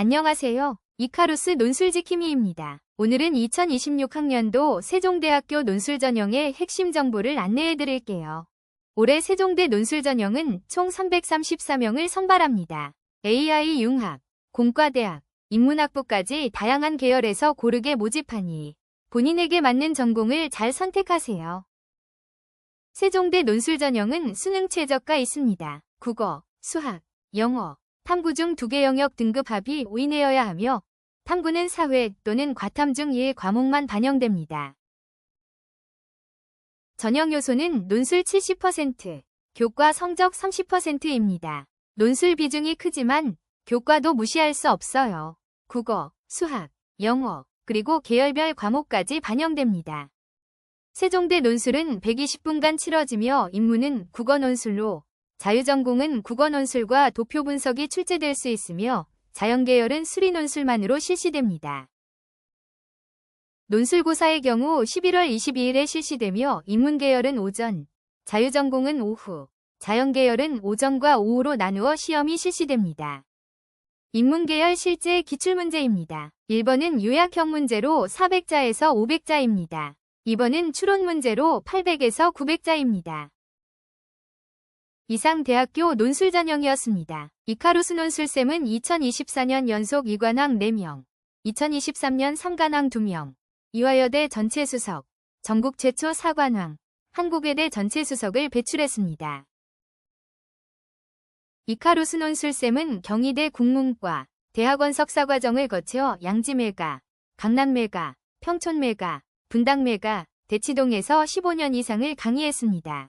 안녕하세요. 이카루스 논술지킴이입니다. 오늘은 2026학년도 세종대학교 논술 전형의 핵심 정보를 안내해 드릴게요. 올해 세종대 논술 전형은 총 334명을 선발합니다. AI 융합, 공과대학, 인문학부까지 다양한 계열에서 고르게 모집하니 본인에게 맞는 전공을 잘 선택하세요. 세종대 논술 전형은 수능 최저가 있습니다. 국어, 수학, 영어, 탐구 중 두 개 영역 등급 합이 5이내여야 하며 탐구는 사회 또는 과탐 중 2의 과목만 반영됩니다. 전형 요소는 논술 70%, 교과 성적 30%입니다. 논술 비중이 크지만 교과도 무시할 수 없어요. 국어, 수학, 영어, 그리고 계열별 과목까지 반영됩니다. 세종대 논술은 120분간 치러지며 인문은 국어 논술로 자유전공은 국어 논술과 도표 분석이 출제될 수 있으며 자연계열은 수리 논술만으로 실시됩니다. 논술고사의 경우 11월 22일에 실시되며 인문계열은 오전, 자유전공은 오후, 자연계열은 오전과 오후로 나누어 시험이 실시됩니다. 인문계열 실제 기출문제입니다. 1번은 요약형 문제로 400자에서 500자입니다. 2번은 추론 문제로 800에서 900자입니다. 이상 대학교 논술 전형이었습니다. 이카루스 논술쌤은 2024년 연속 2관왕 4명, 2023년 3관왕 2명, 이화여대 전체 수석, 전국 최초 4관왕, 한국외대 전체 수석을 배출했습니다. 이카루스 논술쌤은 경희대 국문과 대학원 석사과정을 거쳐 양지매가, 강남매가, 평촌매가, 분당매가, 대치동에서 15년 이상을 강의했습니다.